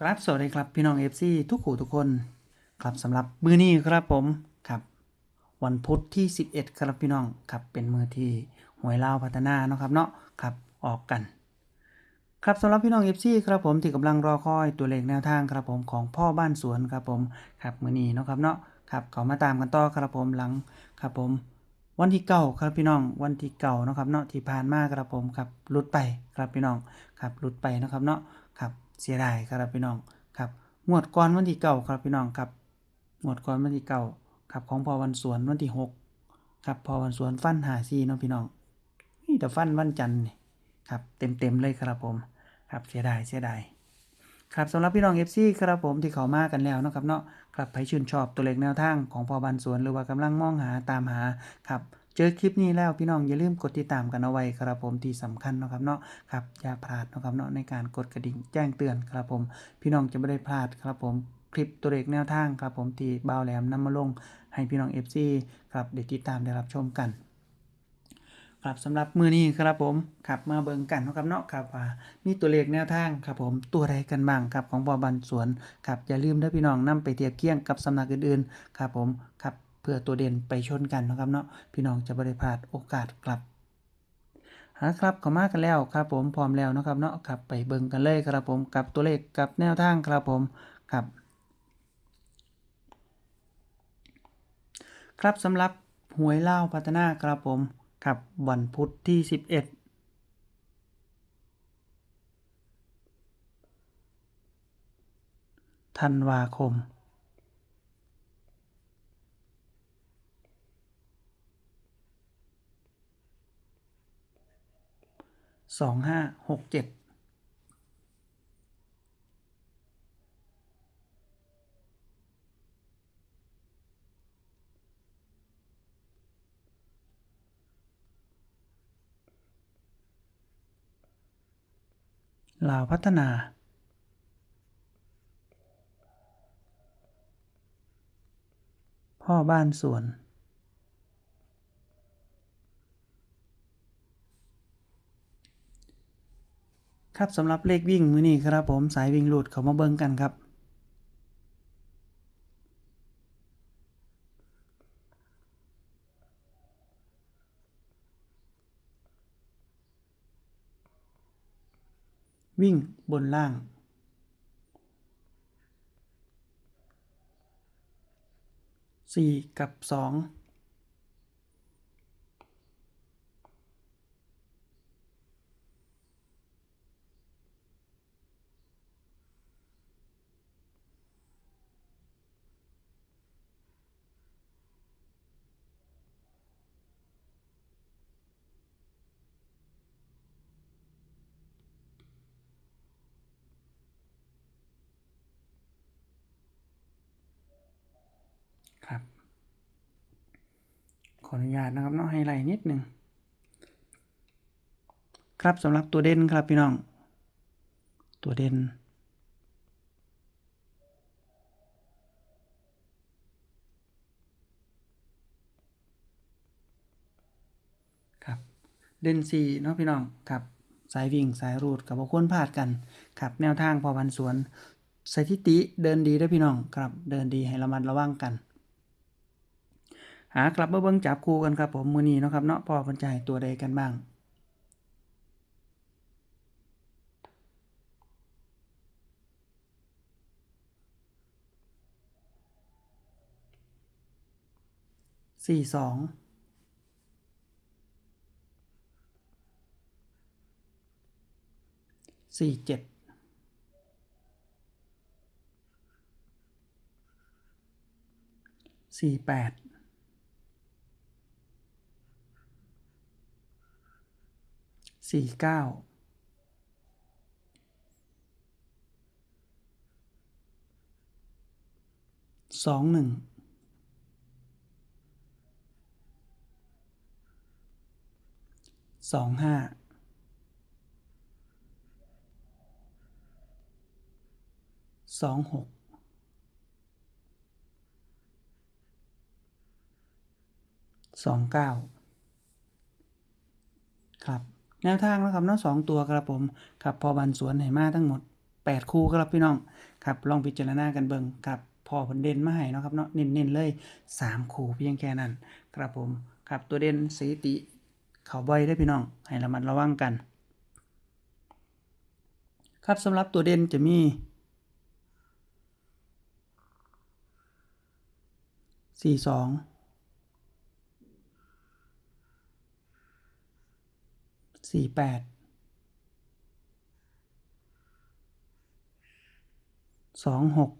ครับสวัสดีครับพี่น้อง FC ทุกขู่ทุกคน ครับสำหรับมือนี้ครับผมครับ วันพุธที่ 11 ครับพี่น้องครับเป็นมือที่หวยลาวพัฒนาเนาะครับเนาะครับออกกัน ครับสำหรับพี่น้อง FC ครับผมที่กำลังรอคอยตัวเลขแนวทางครับผมของพ่อบ้านสวนครับผมครับมือนี้เนาะครับเนาะครับเขามาตามกันต่อครับผมหลังครับผม วันที่เก้าครับพี่น้องวันที่เก้าเนาะครับเนาะที่ผ่านมาครับผมครับหลุดไปครับพี่น้องครับหลุดไปนะครับเนาะครับ เสียดายครับพี่น้องครับงวดก่อนวันที่เก้าครับพี่น้องครับงวดก่อนวันที่เก้าครับของพอวันสวนวันที่หกครับพอวันสวนฟันหาซีเนาะพี่น้องนี่แต่ฟันวันจันทร์นี่ครับเต็มเต็มเลยครับผม ครับเสียดายเสียดายครับสำหรับพี่น้อง FC ครับผมที่เขามากันแล้วนะครับเนาะครับใครชื่นชอบตัวเลขแนวทางของพอบันสวนหรือว่ากำลังมองหาตามหาครับ เจอคลิปนี้แล้วพี่น้องอย่าลืมกดติดตามกันเอาไว้ครับผมที่สำคัญนะครับเนาะครับอย่าพลาดนะครับเนาะในการกดกระดิ่งแจ้งเตือนครับผม พี่น้องจะไม่ได้พลาดครับผมคลิปตัวเลขแนวทางครับผมที่บ่าวแหลมนำมาลง ให้พี่น้อง FC ครับได้ติดตามได้รับชมกันครับสำหรับมือนี้ครับผมครับมาเบิ่งกันนะครับเนาะครับว่ามีตัวเลขแนวทางครับผมตัวใดกันบ้างครับของบอบันสวนครับอย่าลืมเด้อพี่น้องนํไปเทียบเคียงกับสำนักอื่นๆครับผมครับ เพื่อตัวเด่นไปชนกันนะครับเนาะพี่น้องจะบริพลาดโอกาสกลับหาครับข้ามากันแล้วครับผมพร้อมแล้วนะครับเนาะครับไปเบิ่งกันเลยครับผมกับตัวเลขกับแนวทางครับผมครับครับสำหรับหวยเล่าพัฒนาครับผมครับวันพุธที่ 11ธันวาคม สองห้าหกเจ็ดลาวพัฒนา พ่อบ้านสวน ครับสำหรับเลขวิ่งมือนี่ครับผมสายวิ่งหลุดเขามาเบิ้งกันครับ วิ่งบนล่างสี่กับสอง ขออนุญาตนะครับเนาะให้ไล่นิดหนึ่งครับสำหรับตัวเด่นครับพี่น้อง ตัวเด่นครับเด่นสี่เนาะพี่น้องครับสายวิ่งสายรูดกับบ่ควรพลาดกันครับแนวทางพอพันสวนสถิติเดินดีเด้พี่น้องครับเดินดีให้ระมัดระวังกัน หากลับมาเบิ่งจับคู่กันครับผมมือนี้เนาะครับเนาะพอพันใจตัวใดกันบ้าง สี่สองสี่เจ็ดสี่แปด สี่เก้าสองหนึ่งสองห้าสองหกสองเก้าครับ แนวทางนะครับเนาะสองตัวครับผมครับพอบันสวนไหมาทั้งหมด 8 คู่ครับพี่น้องครับลองพิจารณากันเบิ่งครับพอผลเด่นมาให้นะครับเนาะเน้นๆเลย 3 คู่เพียงแค่นั้นครับผมครับตัวเด่นสถิติเขาใบได้พี่น้อง ให้ระมัดระวังกัน ครับสำหรับตัวเด่นจะมีสี่สอง สี่แปดสองหก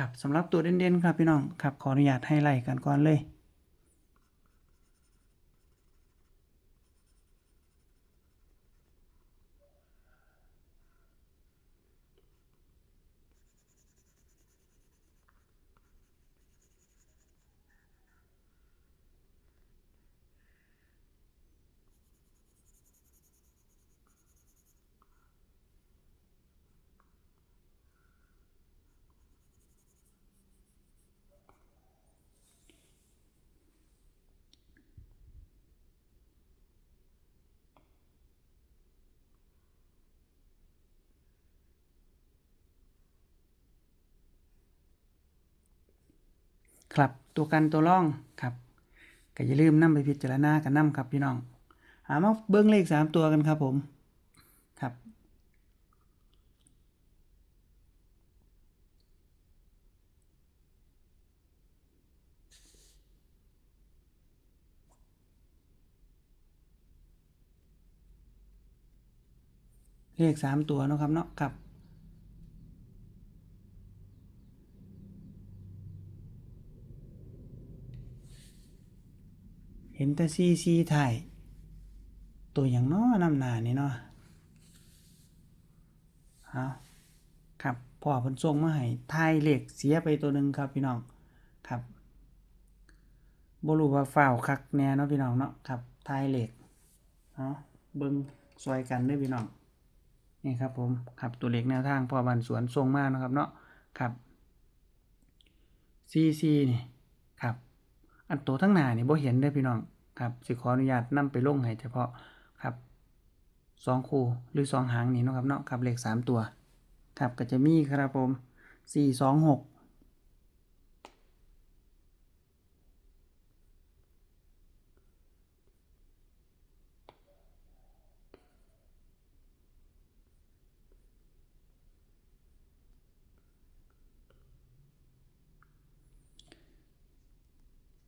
ครับสำหรับตัวเด่นๆครับพี่น้องครับขออนุญาตให้ไล่กันก่อนเลย ครับตัวกันตัวร่องครับก็อย่าลืมนำไปพิจารณากันนํครับพี่น้องหามาเบิ้งเลขสามตัวกันครับผมครับเลขสามตัวนะครับเนาะครับ ห็นแต่ซีซีถ่ายตัวอย่างน้อนำหนานี่เนาะเอาครับพ่อพิ่นส่งมาให้ถ่ายเหลขเสียไปตัวหนึ่งครับพี่น้องครับบรู้ว่าฝ้าวคักแน่เนาะพี่น้องเนาะครับถ่ายเหลขเอาเบิ่งซอยกันด้อพี่น้องนี่ครับผมครับตัวเหลขแนวทางพ่อบ้านสวนส่งมาเนะครับเนาะครับซีซีนี่ครับ อันตัวทั้งหน้านี่บ่เห็นเด้พี่น้องครับสิขออนุญาตนํไปลงให้เฉพาะครับสองคู่หรือสองหางนี่นะครับเนาะครับเลขสามตัวครับก็จะมีครับผมสี่สองหก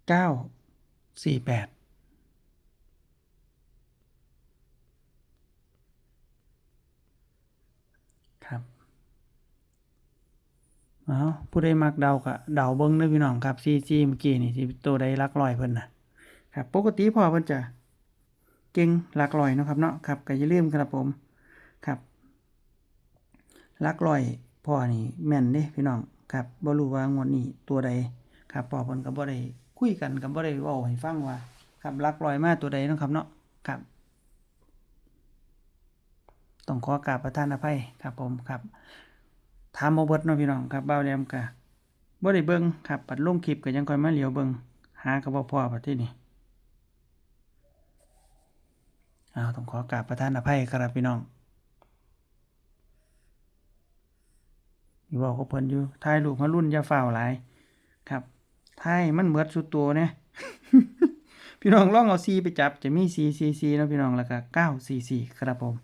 เก้าสี่แปดครับเอาผู้ใดมักเดาก็เดาเบิ่งเด้พี่น้องครับซีซีเมื่อกี้นี่สิตัวใดลักร้อยเพิ่นน่ะครับปกติพ่อเพิ่นจะเก่งลักร้อยนะครับเนาะครับก็อย่าลืมครับผมครับลักร้อยพ่อนี่แม่นเด้พี่น้องครับบ่รู้ว่างวดนี้ตัวใดครับพ่อเพิ่นก็บ่ได้ คุยกันก็บ่ได้ว้าให้ฟังว่าครับหลักร้อยมาตัวใดนะครับเนาะครับต้องขอกราบประทานอภัยครับผมครับถามบ่เบิดเนาะพี่น้องครับบ่าวแหลมก็บ่ได้เบิ่งครับปัดลงคลิปก็ยังค่อยมาเหลียวเบิ่งหาก็บ่พอบัดที่นี้อ้าวต้องขอกราบประทานอภัยครับพี่น้องอยู่บอกกับเพิ่นอยู่ถ่ายรูปมารุ่นอย่าฟ้าวหลายครับ ถ่ายมันเบิดสุดตัวเนี่ยพี่น้องลองเอา C ไปจับจะมี C C C เนะพี่น้องแล้วก็9 C C ครับผม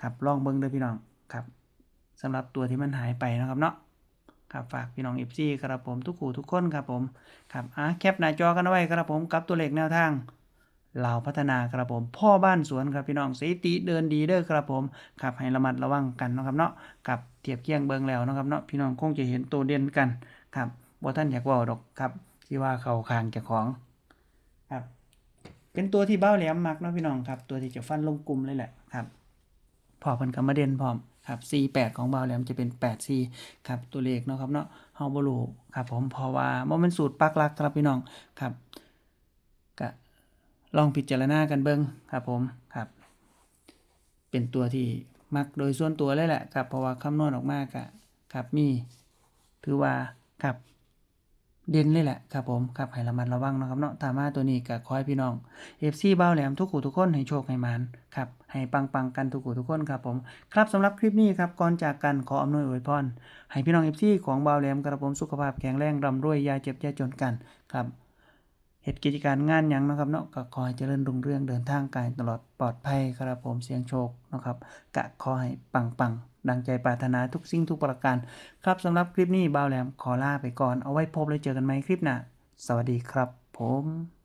ครับลองเบิ่งเด้อพี่น้องครับสำหรับตัวที่มันหายไปนะครับเนาะครับฝากพี่น้อง FC ครับผมทุกคู่ทุกคนครับผมครับอะแคปหน้าจอกันเอาไว้ครับผมกับตัวเลขแนวทางเหล่าพัฒนาครับผม พ่อบ้านสวนครับพี่น้องสติเดินดีเด้อครับผมครับให้ระมัดระวังกันนะครับเนาะกับเทียบเคียงเบิงแล้วนะครับเนาะพี่น้องคงจะเห็นตัวเด่นกันครับบ่ท่านอยากว้าดอกครับ ที่ว่าเขาข้างเจ้าของครับ เป็นตัวที่เบ้าแหลมมักเนาะพี่น้องครับ ตัวที่จะฟันลงกลุ่มเลยแหละครับ พอเพิ่นก็มาเด่นพร้อมครับ48ของเบาแหลมจะเป็น84ครับตัวเลขเนาะครับเนาะเฮาบ่รู้ครับ ผมเพราะว่าบ่แม่นสูตรปักหลักครับพี่น้องครับลองพิจารณากันเบิ่งครับผมครับ เป็นตัวที่มักโดยส่วนตัวเลยแหละครับ เพราะว่าคำนวณออกมากะครับมีถือว่าครับ เด่นเลยแหละครับผมครับให้ระมัดระวังนะครับเนาะตามมาตัวนี้ก็ขอให้พี่น้อง FC เบ้าแหลมทุกขู่ทุกคนให้โชคให้มานครับให้ปังปังกันทุกขู่ทุกคนครับผมครับสำหรับคลิปนี้ครับก่อนจากกันขออำนวยอวยพรให้พี่น้อง FC ของเบ้าแหลมกระผมสุขภาพแข็งแรงร่ำรวยยาเจ็บยาจนกันครับเหตุกิจการงานยังนะครับเนาะก็ขอให้เจริญรุ่งเรืองเดินทางกายตลอดปลอดภัยครับผมเสียงโชคนะครับกะขอให้ปังปัง ดังใจปรารถนาทุกสิ่งทุกประการ ครับสำหรับคลิปนี้บ่าวแหลมขอลาไปก่อนเอาไว้พบแล้วเจอกันใหม่คลิปหน้าสวัสดีครับผม